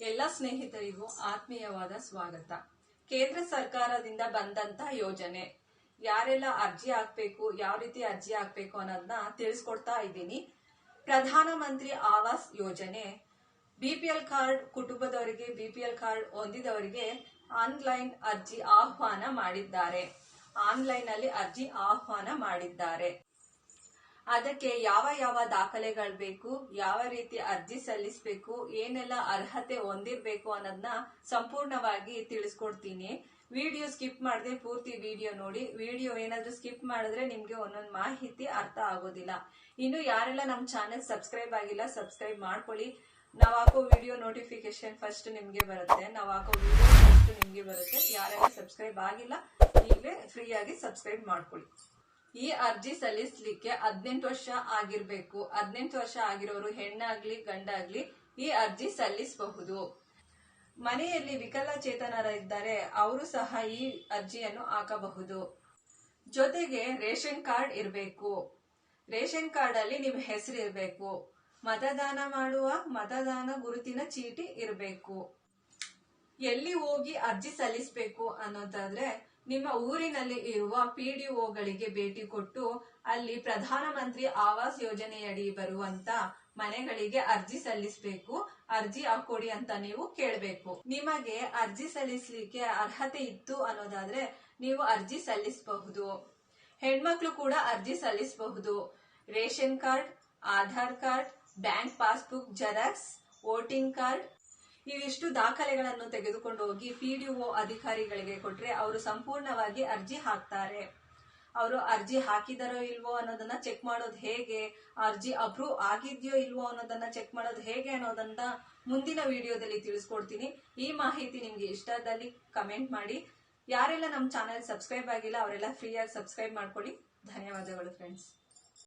ಎಲ್ಲ ಸ್ನೇಹಿತರಿಗೂ ಆತ್ಮೀಯವಾದ ಸ್ವಾಗತ. ಕೇಂದ್ರ ಸರ್ಕಾರದಿಂದ ಬಂದಂತ ಯೋಜನೆ. ಯಾರೆಲ್ಲ ಅರ್ಜಿ ಹಾಕ್ಬೇಕು, ಯಾವ ರೀತಿ ಅರ್ಜಿ ಹಾಕ್ಬೇಕು ಅನ್ನೋದನ್ನ ತಿಳಿಸ್ಕೊಡ್ತಾ ಇದ್ದೀನಿ. ಪ್ರಧಾನ ಮಂತ್ರಿ ಆವಾಸ್ ಯೋಜನೆ. ಬಿಪಿಎಲ್ ಕಾರ್ಡ್ ಕುಟುಂಬದವರಿಗೆ, ಬಿಪಿಎಲ್ ಕಾರ್ಡ್ ಹೊಂದಿದವರಿಗೆ ಆನ್ಲೈನ್ ಅರ್ಜಿ ಆಹ್ವಾನ ಮಾಡಿದ್ದಾರೆ. ಆನ್ಲೈನ್ ಅಲ್ಲಿ ಅರ್ಜಿ ಆಹ್ವಾನ ಮಾಡಿದ್ದಾರೆ. ಅದಕ್ಕೆ ಯಾವ ಯಾವ ದಾಖಲೆಗಳು ಬೇಕು, ಯಾವ ರೀತಿ ಅರ್ಜಿ ಸಲ್ಲಿಸಬೇಕು, ಏನೆಲ್ಲ ಅರ್ಹತೆ ಹೊಂದಿರಬೇಕು ಅನ್ನೋದನ್ನ ಸಂಪೂರ್ಣವಾಗಿ ತಿಳಿಸ್ಕೊಡ್ತೀನಿ. ವಿಡಿಯೋ ಸ್ಕಿಪ್ ಮಾಡದೆ ಪೂರ್ತಿ ವಿಡಿಯೋ ನೋಡಿ. ವಿಡಿಯೋ ಏನಾದ್ರೂ ಸ್ಕಿಪ್ ಮಾಡಿದ್ರೆ ನಿಮ್ಗೆ ಒಂದೊಂದು ಮಾಹಿತಿ ಅರ್ಥ ಆಗೋದಿಲ್ಲ. ಇನ್ನು ಯಾರೆಲ್ಲ ನಮ್ಮ ಚಾನೆಲ್ ಸಬ್ಸ್ಕ್ರೈಬ್ ಆಗಿಲ್ಲ, ಸಬ್ಸ್ಕ್ರೈಬ್ ಮಾಡ್ಕೊಳ್ಳಿ. ನಾವು ಹಾಕೋ ವಿಡಿಯೋ ನೋಟಿಫಿಕೇಶನ್ ಫಸ್ಟ್ ನಿಮ್ಗೆ ಬರುತ್ತೆ. ನಾವು ಹಾಕೋ ವಿಡಿಯೋ ಫಸ್ಟ್ ನಿಮ್ಗೆ ಬರುತ್ತೆ. ಯಾರೆಲ್ಲ ಸಬ್ಸ್ಕ್ರೈಬ್ ಆಗಿಲ್ಲ, ಈಗಲೇ ಫ್ರೀ ಆಗಿ ಸಬ್ಸ್ಕ್ರೈಬ್ ಮಾಡ್ಕೊಳ್ಳಿ. ಈ ಅರ್ಜಿ ಸಲ್ಲಿಸಲಿಕ್ಕೆ ಹದಿನೆಂಟು ವರ್ಷ ಆಗಿರ್ಬೇಕು. ಹದಿನೆಂಟು ವರ್ಷ ಆಗಿರೋರು ಹೆಣ್ಣಾಗ್ಲಿ, ಗಂಡಾಗ್ಲಿ ಈ ಅರ್ಜಿ ಸಲ್ಲಿಸಬಹುದು. ಮನೆಯಲ್ಲಿ ವಿಕಲಚೇತನರಿದ್ದಾರೆ ಅವರು ಸಹ ಈ ಅರ್ಜಿಯನ್ನು ಹಾಕಬಹುದು. ಜೊತೆಗೆ ರೇಷನ್ ಕಾರ್ಡ್ ಇರಬೇಕು. ರೇಷನ್ ಕಾರ್ಡ್ ಅಲ್ಲಿ ನಿಮ್ಮ ಹೆಸರು ಇರಬೇಕು. ಮತದಾನ ಮಾಡುವ ಮತದಾನ ಗುರುತಿನ ಚೀಟಿ ಇರಬೇಕು. ಎಲ್ಲಿ ಹೋಗಿ ಅರ್ಜಿ ಸಲ್ಲಿಸಬೇಕು ಅನ್ನೋದಾದ್ರೆ ನಿಮ್ಮ ಊರಿನಲ್ಲಿ ಇರುವ ಪಿಡಿಒಗಳಿಗೆ ಭೇಟಿ ಕೊಟ್ಟು ಅಲ್ಲಿ ಪ್ರಧಾನಮಂತ್ರಿ ಆವಾಸ್ ಯೋಜನೆಯಡಿ ಬರುವಂತ ಮನೆಗಳಿಗೆ ಅರ್ಜಿ ಸಲ್ಲಿಸಬೇಕು. ಅರ್ಜಿ ಹಾಕೊಡಿ ಅಂತ ನೀವು ಕೇಳಬೇಕು. ನಿಮಗೆ ಅರ್ಜಿ ಸಲ್ಲಿಸಲಿಕ್ಕೆ ಅರ್ಹತೆ ಇತ್ತು ಅನ್ನೋದಾದ್ರೆ ನೀವು ಅರ್ಜಿ ಸಲ್ಲಿಸಬಹುದು. ಹೆಣ್ಮಕ್ಳು ಕೂಡ ಅರ್ಜಿ ಸಲ್ಲಿಸಬಹುದು. Ration card, Aadhaar card, bank passbook, xerox, voting card ಇವಿಷ್ಟು ದಾಖಲೆಗಳನ್ನು ತೆಗೆದುಕೊಂಡು ಹೋಗಿ ಪಿಡಿಒ ಅಧಿಕಾರಿಗಳಿಗೆ ಕೊಟ್ರೆ ಅವರು ಸಂಪೂರ್ಣವಾಗಿ ಅರ್ಜಿ ಹಾಕ್ತಾರೆ. ಅವರು ಅರ್ಜಿ ಹಾಕಿದಾರೋ ಇಲ್ವೋ ಅನ್ನೋದನ್ನ ಚೆಕ್ ಮಾಡೋದು ಹೇಗೆ? ಅರ್ಜಿ ಅಪ್ರೂವ್ ಆಗಿದ್ಯೋ ಇಲ್ವೋ ಅನ್ನೋದನ್ನ ಚೆಕ್ ಮಾಡೋದು ಹೇಗೆ ಅನ್ನೋದನ್ನ ಮುಂದಿನ ವಿಡಿಯೋದಲ್ಲಿ ತಿಳಿಸ್ಕೊಡ್ತೀನಿ. ಈ ಮಾಹಿತಿ ನಿಮ್ಗೆ ಇಷ್ಟದಲ್ಲಿ ಕಮೆಂಟ್ ಮಾಡಿ. ಯಾರೆಲ್ಲ ನಮ್ಮ ಚಾನೆಲ್ ಸಬ್ಸ್ಕ್ರೈಬ್ ಆಗಿಲ್ಲ ಅವರೆಲ್ಲ ಫ್ರೀಯಾಗಿ ಸಬ್ಸ್ಕ್ರೈಬ್ ಮಾಡ್ಕೊಳ್ಳಿ. ಧನ್ಯವಾದಗಳು ಫ್ರೆಂಡ್ಸ್